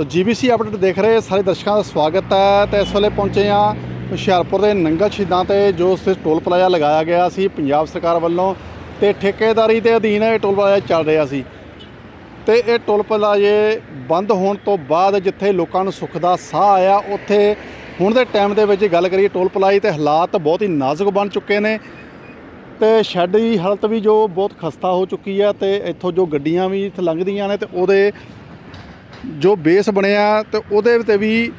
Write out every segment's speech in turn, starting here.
ਸੋ GBC update ਦੇਖ ਰਹੇ ਸਾਰੇ ਦਰਸ਼ਕਾਂ ਦਾ ਸਵਾਗਤ ਹੈ ਤੇ ਇਸ ਵੇਲੇ ਪਹੁੰਚੇ ਆ ਹੁਸ਼ਿਆਰਪੁਰ ਦੇ ਨੰਗਲ ਸ਼ਹੀਦਾਂ ਤੇ ਜੋ ਉਸ ਟੋਲ ਪਲਾਜ਼ਾ ਲਗਾਇਆ ਗਿਆ ਸੀ ਪੰਜਾਬ ਸਰਕਾਰ ਵੱਲੋਂ ਤੇ ਠੇਕੇਦਾਰੀ ਦੇ ਅਧੀਨ ਇਹ ਟੋਲ ਪਲਾਜ਼ਾ ਚੱਲ ਰਿਹਾ ਸੀ। ਤੇ ਇਹ ਟੋਲ ਪਲਾਜ਼ੇ ਬੰਦ ਹੋਣ ਤੋਂ ਬਾਅਦ ਜਿੱਥੇ ਲੋਕਾਂ ਨੂੰ ਸੁੱਖ ਦਾ ਸਾਹ ਆਇਆ, ਉੱਥੇ ਹੁਣ ਦੇ ਟਾਈਮ ਦੇ ਵਿੱਚ ਗੱਲ ਕਰੀਏ ਟੋਲ ਪਲਾਜ਼ੇ ਤੇ ਹਾਲਾਤ ਬਹੁਤ ਹੀ ਨਾਜ਼ੁਕ ਬਣ ਚੁੱਕੇ ਨੇ ਤੇ ਸ਼ੈੱਡ ਦੀ ਹਾਲਤ ਵੀ ਜੋ ਬਹੁਤ ਖਸਤਾ ਹੋ ਚੁੱਕੀ ਹੈ ਤੇ ਇੱਥੋਂ ਜੋ ਗੱਡੀਆਂ ਵੀ ਇੱਥੇ ਲੰਘਦੀਆਂ ਨੇ ਤੇ ਉਹਦੇ ਜੋ ਬੇਸ ਬਣਿਆ ਤੇ ਉਹਦੇ ਤੇ ਵੀ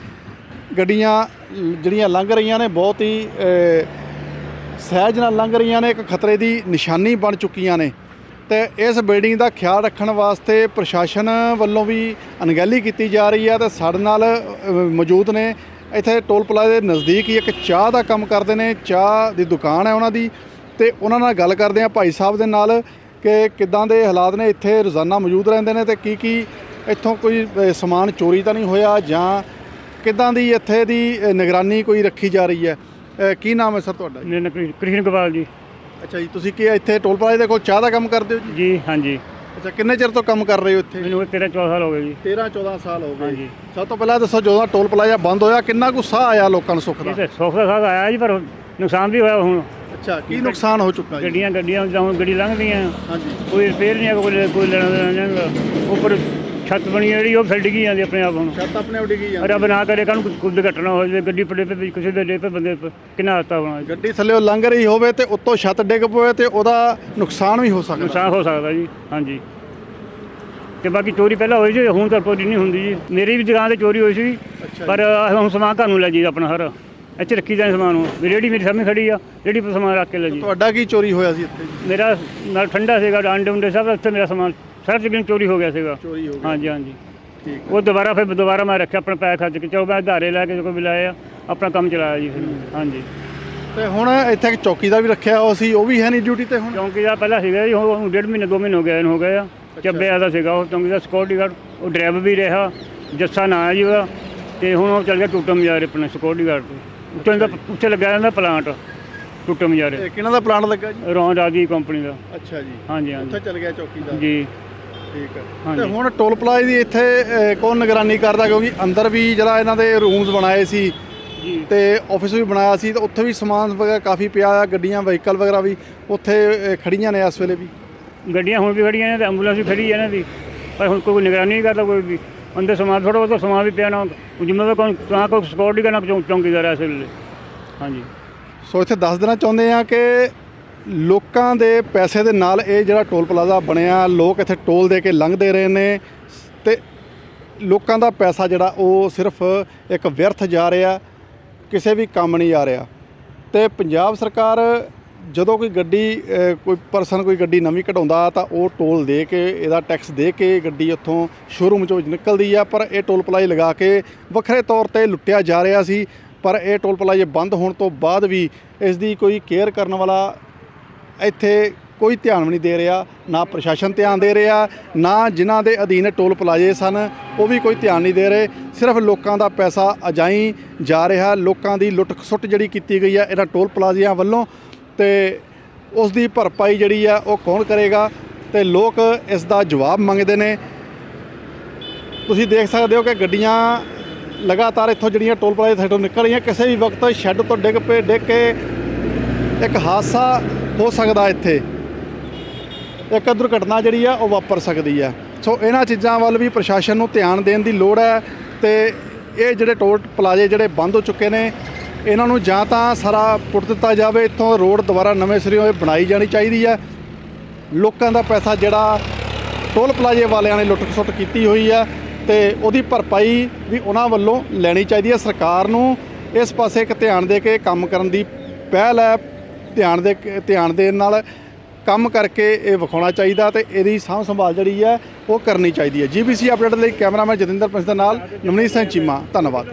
ਗੱਡੀਆਂ ਜਿਹੜੀਆਂ ਲੰਘ ਰਹੀਆਂ ਨੇ ਬਹੁਤ ਹੀ ਸਹਿਜ ਨਾਲ ਲੰਘ ਰਹੀਆਂ ਨੇ, ਇੱਕ ਖਤਰੇ ਦੀ ਨਿਸ਼ਾਨੀ ਬਣ ਚੁੱਕੀਆਂ ਨੇ। ਤੇ ਇਸ ਬਿਲਡਿੰਗ ਦਾ ਖਿਆਲ ਰੱਖਣ ਵਾਸਤੇ ਪ੍ਰਸ਼ਾਸਨ ਵੱਲੋਂ ਵੀ ਅਣਗਹਿਲੀ ਕੀਤੀ ਜਾ ਰਹੀ ਹੈ ਤੇ ਸਾਡੇ ਨਾਲ ਮੌਜੂਦ ਨੇ। ਇੱਥੇ ਟੋਲ ਪਲਾਜ਼ੇ ਦੇ ਨਜ਼ਦੀਕ ਹੀ ਇੱਕ ਚਾਹ ਦਾ ਕੰਮ ਕਰਦੇ ਨੇ, ਚਾਹ ਦੀ ਦੁਕਾਨ ਹੈ ਉਹਨਾਂ ਦੀ। ਤੇ ਉਹਨਾਂ ਨਾਲ ਗੱਲ ਕਰਦੇ ਆ ਭਾਈ ਸਾਹਿਬ ਦੇ ਨਾਲ ਕਿ ਕਿੱਦਾਂ ਦੇ ਹਾਲਾਤ ਨੇ, ਇੱਥੇ ਰੋਜ਼ਾਨਾ ਮੌਜੂਦ ਰਹਿੰਦੇ ਨੇ ਤੇ ਕੀ ਕੀ ਇੱਥੋਂ ਕੋਈ ਸਮਾਨ ਚੋਰੀ ਤਾਂ ਨਹੀਂ ਹੋਇਆ ਜਾਂ ਕਿੱਦਾਂ ਦੀ ਇੱਥੇ ਦੀ ਨਿਗਰਾਨੀ ਕੋਈ ਰੱਖੀ ਜਾ ਰਹੀ ਹੈ? ਕੀ ਨਾਮ ਹੈ ਸਰ ਤੁਹਾਡਾ ਮੇਰਾ ਨਾਮ ਕ੍ਰਿਸ਼ਨ ਗੋਪਾਲ ਜੀ। ਅੱਛਾ ਜੀ ਤੁਸੀਂ ਕੀ ਇੱਥੇ ਟੋਲ ਪਲਾਜ਼ੇ ਦੇ ਕੋਲ ਚਾਹ ਦਾ ਕੰਮ ਕਰਦੇ ਹੋ ਜੀ? ਜੀ ਹਾਂਜੀ। ਅੱਛਾ ਕਿੰਨੇ ਚਿਰ ਤੋਂ ਕੰਮ ਕਰ ਰਹੇ ਹੋ ਇੱਥੇ? ਮੈਨੂੰ 13 14 ਸਾਲ ਹੋ ਗਏ ਜੀ। 13 14 ਸਾਲ ਹੋ ਹਾਂਜੀ। ਸਭ ਤੋਂ ਪਹਿਲਾਂ ਦੱਸੋ ਜਦੋਂ ਟੋਲ ਪਲਾਜ਼ਾ ਬੰਦ ਹੋਇਆ ਕਿੰਨਾ ਕੁ ਸਾਹ ਆਇਆ ਲੋਕਾਂ ਨੂੰ ਸੁੱਖ ਦਾ? ਸੁੱਖ ਦਾ ਸਾਥ ਆਇਆ ਜੀ ਪਰ ਨੁਕਸਾਨ ਵੀ ਹੋਇਆ ਹੁਣ। ਅੱਛਾ ਕੀ ਨੁਕਸਾਨ ਹੋ ਚੁੱਕਾ ਜੀ? ਗੱਡੀਆਂ ਗੱਡੀਆਂ ਜਾਂ ਹੁਣ ਗੱਡੀ ਲੰਘਦੀਆਂ। ਹਾਂਜੀ। ਕੋਈ ਰਿਪੇਅਰ ਨਹੀਂ ਕੋਈ ਕੋਈ ਲੈਣਾ ਦੇਣਾ। ਉੱਪਰ ਛੱਤ ਬਣੀ ਹੈ ਜਿਹੜੀ ਉਹ ਫਿਰ ਡਿੱਗੀ ਜਾਂਦੀ ਆਪਣੇ ਆਪ ਹੁਣ। ਛੱਤ ਆਪਣੇ ਉੱਡ ਗਈ ਆ ਰੱਬ ਨਾ ਕਰੇ ਕੱਲ ਕੋਈ ਦੁਰਘਟਨਾ ਹੋ ਜਾਵੇ ਗੱਡੀ ਪੜੇ ਤੇ ਕਿਸੇ ਦੇ ਡੇ ਤੇ ਬੰਦੇ ਤੇ ਕਿੰਨਾ ਹੋਣਾ। ਜੀ। ਗੱਡੀ ਥੱਲੇ ਲੰਘ ਰਹੀ ਹੋਵੇ ਤੇ ਉੱਤੋਂ ਛੱਤ ਡਿੱਗ ਪਵੇ ਤੇ ਉਹਦਾ ਨੁਕਸਾਨ ਵੀ ਹੋ ਸਕਦਾ। ਨੁਕਸਾਨ ਹੋ ਸਕਦਾ ਜੀ ਹਾਂਜੀ। ਤੇ ਬਾਕੀ ਚੋਰੀ ਪਹਿਲਾਂ ਹੋਈ ਸੀ ਹੁਣ ਤਾਂ ਚੋਰੀ ਨਹੀਂ ਹੁੰਦੀ ਜੀ। ਮੇਰੀ ਵੀ ਦੁਕਾਨ ਤੇ ਚੋਰੀ ਹੋਈ ਸੀ ਪਰ ਆਹ ਹੁਣ ਸਮਾਨ ਘਰ ਨੂੰ ਲੈ ਜੀ ਆਪਣਾ ਹਰ। ਇੱਥੇ ਰੱਖੀ ਜਾਏ ਸਮਾਨ ਨੂੰ। ਵੀ ਰੇੜੀ ਮੇਰੀ ਸਾਹਮਣੇ ਖੜੀ ਆ 'ਤੇ ਸਮਾਨ ਰੱਖ ਕੇ ਲੈ ਜੀ ਤੁਹਾਡਾ ਕੀ ਚੋਰੀ ਹੋਇਆ ਸੀ ਇੱਥੇ ਜੀ? ਮੇਰਾ ਨਾਲ ਠੰਡਾ ਸੀਗਾ ਆਂਡੇ ਉਂਡੇ ਸਭ ਉੱਥੇ ਮੇਰਾ ਸਮਾਨ ਸਾਰਾ ਤਕਰੀਬਨ ਚੋਰੀ ਹੋ ਗਿਆ ਸੀਗਾ। ਚੋਰੀ ਹੋ ਗਈ ਹਾਂਜੀ ਹਾਂਜੀ। ਠੀਕ ਉਹ ਦੁਬਾਰਾ ਫਿਰ ਦੁਬਾਰਾ ਮੈਂ ਰੱਖਿਆ ਆਪਣਾ ਪੈਸੇ ਖਰਚ ਕੇ ਚਲੋ ਮੈਂ ਆਧਾਰੇ ਲੈ ਕੇ ਕੋਈ ਵੀ ਲਾਇਆ ਆਪਣਾ ਕੰਮ ਚਲਾਇਆ ਜੀ ਫਿਰ। ਹਾਂਜੀ। ਤੇ ਹੁਣ ਇੱਥੇ ਇੱਕ ਚੌਕੀ ਦਾ ਵੀ ਰੱਖਿਆ ਹੋਇਆ ਸੀ ਉਹ ਵੀ ਹੈ ਨਹੀਂ ਡਿਊਟੀ ਤੇ ਹੁਣ? ਚੌਂਕੀ ਦਾ ਪਹਿਲਾਂ ਸੀਗਾ ਜੀ ਹੁਣ ਡੇਢ ਮਹੀਨੇ ਦੋ ਮਹੀਨੇ ਹੋ ਗਏ ਹੋ ਗਏ ਆ। ਚੱਬੇ ਦਾ ਸੀਗਾ ਉਹ ਚੌਂਕੀ ਦਾ ਸਿਕਿਉਰਟੀ ਗਾਰਡ ਉਹ ਡਰਾਈਵਰ ਵੀ ਰਿਹਾ ਜੱਸਾ ਨਾਂ ਹੈ ਜੀ ਉਹਦਾ। ਤੇ ਹੁਣ ਉਹ ਚੱਲ ਗਿਆ ਟੁੱਟਮ ਮਜਾਰੇ ਆਪਣੇ ਸਿਕਿਉਰਟੀ ਗਾਰਡ ਤੇ ਉੱਥੇ ਦਾ ਉੱਥੇ ਲੱਗਿਆ ਰਹਿੰਦਾ ਪਲਾਂਟ ਟੁੱਟਮ ਮਜਾਰੇ ਇਹ ਕਿਹਨਾਂ ਦਾ ਪਲਾਨ ਲੱਗਾ ਜੀ? ਰੌਂਡ ਆਦੀ ਕੰਪਨੀ ਦਾ। ਅੱਛਾ ਜੀ। ਹਾਂਜੀ ਉੱਥੇ ਹਾਂਜੀ ਚੱਲ ਗਿਆ ਚੌਕੀ ਦਾ। ਜੀ। ਠੀਕ ਹੈ। ਤੇ ਹੁਣ ਟੋਲ ਪਲਾਜ਼ੇ ਦੀ ਇੱਥੇ ਅਹ, ਕੌਣ ਨਿਗਰਾਨੀ ਕਰਦਾ? ਕਿਉਂਕਿ ਅੰਦਰ ਵੀ ਜਿਹੜਾ ਇਹਨਾਂ ਦੇ ਰੂਮਸ ਬਣਾਏ ਸੀ ਤੇ ਆਫਿਸ ਵੀ ਬਣਾਇਆ ਸੀ ਤੇ ਉੱਥੇ ਵੀ ਸਮਾਨ ਵਗੈਰਾ ਕਾਫੀ ਪਿਆ ਆ ਗੱਡੀਆਂ ਵਹੀਕਲ ਵਗੈਰਾ ਵੀ ਉੱਥੇ ਅਹ, ਖੜੀਆਂ ਨੇ ਇਸ ਵੇਲੇ ਵੀ। ਗੱਡੀਆਂ ਹੁਣ ਵੀ ਖੜੀਆਂ ਨੇ ਤੇ ਐਂਬੂਲੈਂਸ ਵੀ ਖੜੀ ਹੈ ਇਹਨਾਂ ਦੀ। ਪਰ ਹੁਣ ਕੋਈ ਨਿਗਰਾਨੀ ਨਹੀਂ ਕਰਦਾ ਕੋਈ ਵੀ। ਅੰਦਰ ਸਮਾਨ ਥੋੜਾ ਬਹੁਤਾ ਸਮਾਨ ਵੀ ਪਿਆ ਨਾ ਉਹ ਜ਼ਿੰਮੇਵਾਰ ਕੌਣ ਨਾ ਕੋਈ ਸਿਕਿਉਰਟੀ ਕਰਨਾ ਚੌਂਕੀਦਾਰ ਹੈ ਇਸ ਵੇਲੇ। ਹਾਂਜੀ। ਸੋ ਇੱਥੇ ਦੱਸ ਦੇਣਾ ਚਾਹੁੰਦੇ ਆ ਕਿ ਲੋਕਾਂ ਦੇ ਪੈਸੇ ਦੇ ਨਾਲ ਇਹ ਜਿਹੜਾ ਟੋਲ ਪਲਾਜ਼ਾ ਬਣਿਆ, ਲੋਕ ਇੱਥੇ ਟੋਲ ਦੇ ਕੇ ਲੰਘਦੇ ਰਹੇ ਨੇ ਤੇ ਲੋਕਾਂ ਦਾ ਪੈਸਾ ਜਿਹੜਾ ਉਹ ਸਿਰਫ ਇੱਕ ਵਿਅਰਥ ਜਾ ਰਿਹਾ, ਕਿਸੇ ਵੀ ਕੰਮ ਨਹੀਂ ਆ ਰਿਹਾ। ਤੇ ਪੰਜਾਬ ਸਰਕਾਰ ਜਦੋਂ ਕੋਈ ਗੱਡੀ ਕੋਈ ਪਰਸਨ ਕੋਈ ਗੱਡੀ ਨਵੀਂ ਕਢਾਉਂਦਾ ਤਾਂ ਉਹ ਟੋਲ ਦੇ ਕੇ, ਇਹਦਾ ਟੈਕਸ ਦੇ ਕੇ ਗੱਡੀ ਉੱਥੋਂ ਸ਼ੋਰੂਮ ਚੋਂ ਨਿਕਲਦੀ ਆ, ਪਰ ਇਹ ਟੋਲ ਪਲਾਜ਼ੇ ਲਗਾ ਕੇ ਵੱਖਰੇ ਤੌਰ ਤੇ ਲੁੱਟਿਆ ਜਾ ਰਿਹਾ ਸੀ, ਪਰ ਇਹ ਟੋਲ ਪਲਾਜ਼ੇ ਬੰਦ ਹੋਣ ਤੋਂ ਬਾਅਦ ਵੀ ਇਸ ਦੀ ਕੋਈ ਕੇਅਰ ਕਰਨ ਵਾਲਾ ਇੱਥੇ ਕੋਈ ਧਿਆਨ ਵੀ ਨਹੀਂ ਦੇ ਰਿਹਾ, ਨਾ ਪ੍ਰਸ਼ਾਸਨ ਧਿਆਨ ਦੇ ਰਿਹਾ, ਨਾ ਜਿਨ੍ਹਾਂ ਦੇ ਅਧੀਨ ਟੋਲ ਪਲਾਜ਼ੇ ਸਨ, ਉਹ ਵੀ ਕੋਈ ਧਿਆਨ ਨਹੀਂ ਦੇ ਰਹੇ। ਸਿਰਫ ਲੋਕਾਂ ਦਾ ਪੈਸਾ ਅਜਾਈ ਜਾ ਰਿਹਾ, ਲੋਕਾਂ ਦੀ ਲੁੱਟ ਖਸੁੱਟ ਜਿਹੜੀ ਕੀਤੀ ਗਈ ਹੈ ਇਹਨਾਂ ਟੋਲ ਪਲਾਜ਼ਿਆਂ ਵੱਲੋਂ ਤੇ ਉਸ ਦੀ ਭਰਪਾਈ ਜਿਹੜੀ ਆ ਉਹ ਕੌਣ ਕਰੇਗਾ ਤੇ ਲੋਕ ਇਸ ਦਾ ਜਵਾਬ ਮੰਗਦੇ ਨੇ। ਤੁਸੀਂ ਦੇਖ ਸਕਦੇ ਹੋ ਕਿ ਗੱਡੀਆਂ ਲਗਾਤਾਰ ਇੱਥੋਂ ਜਿਹੜੀਆਂ ਟੋਲ ਪਲਾਜ਼ੇ ਥੇਟੋਂ ਨਿਕਲ ਰਹੀਆਂ, ਕਿਸੇ ਵੀ ਵਕਤ ਸ਼ੈੱਡ ਤੋਂ ਡਿੱਗ ਪਏ, ਡਿੱਗ ਕੇ ਇੱਕ ਹਾਦਸਾ ਹੋ ਸਕਦਾ ਇੱਥੇ। ਇੱਕ ਦੁਰਘਟਨਾ ਜਿਹੜੀ ਆ, ਉਹ ਵਾਪਰ ਸਕਦੀ ਆ। ਸੋ ਇਹਨਾਂ ਚੀਜ਼ਾਂ ਵੱਲ ਵੀ ਪ੍ਰਸ਼ਾਸਨ ਨੂੰ ਧਿਆਨ ਦੇਣ ਦੀ ਲੋੜ ਹੈ ਤੇ ਇਹ ਜਿਹੜੇ ਟੋਲ ਪਲਾਜ਼ੇ ਜਿਹੜੇ ਬੰਦ ਹੋ ਚੁੱਕੇ ਨੇ, ਇਹਨਾਂ ਨੂੰ ਜਾਂ ਤਾਂ ਸਾਰਾ ਪੁੱਟ ਦਿੱਤਾ ਜਾਵੇ, ਇੱਥੋਂ ਰੋਡ ਦੁਬਾਰਾ ਨਵੇਂ ਸਿਰਿਓਂ ਬਣਾਈ ਜਾਣੀ ਚਾਹੀਦੀ ਹੈ। ਲੋਕਾਂ ਦਾ ਪੈਸਾ ਜਿਹੜਾ ਟੋਲ ਪਲਾਜ਼ੇ ਵਾਲਿਆਂ ਨੇ ਲੁੱਟ ਖਸੁੱਟ ਕੀਤੀ ਹੋਈ ਹੈ ਤੇ ਉਹਦੀ ਭਰਪਾਈ ਵੀ ਉਹਨਾਂ ਵੱਲੋਂ ਲੈਣੀ ਚਾਹੀਦੀ ਹੈ। ਸਰਕਾਰ ਨੂੰ ਇਸ ਪਾਸੇ ਇੱਕ ਧਿਆਨ ਦੇ ਕੇ ਕੰਮ ਕਰਨ ਦੀ ਪਹਿਲ ਹੈ। ਧਿਆਨ ਦੇ ਧਿਆਨ ਦੇਣ ਨਾਲ ਕੰਮ ਕਰਕੇ ਇਹ ਵਿਖਾਉਣਾ ਚਾਹੀਦਾ ਤੇ ਇਹਦੀ ਸਾਂਭ ਸੰਭਾਲ ਜਿਹੜੀ ਹੈ ਉਹ ਕਰਨੀ ਚਾਹੀਦੀ ਹੈ। ਜੀਬੀਸੀ ਅਪਡੇਟ ਲਈ ਕੈਮਰਾਮੈਨ ਜਤਿੰਦਰ ਪ੍ਰਿੰਸ ਦੇ ਨਾਲ ਨਵਨੀਤ ਸਿੰਘ ਚੀਮਾ। ਧੰਨਵਾਦ।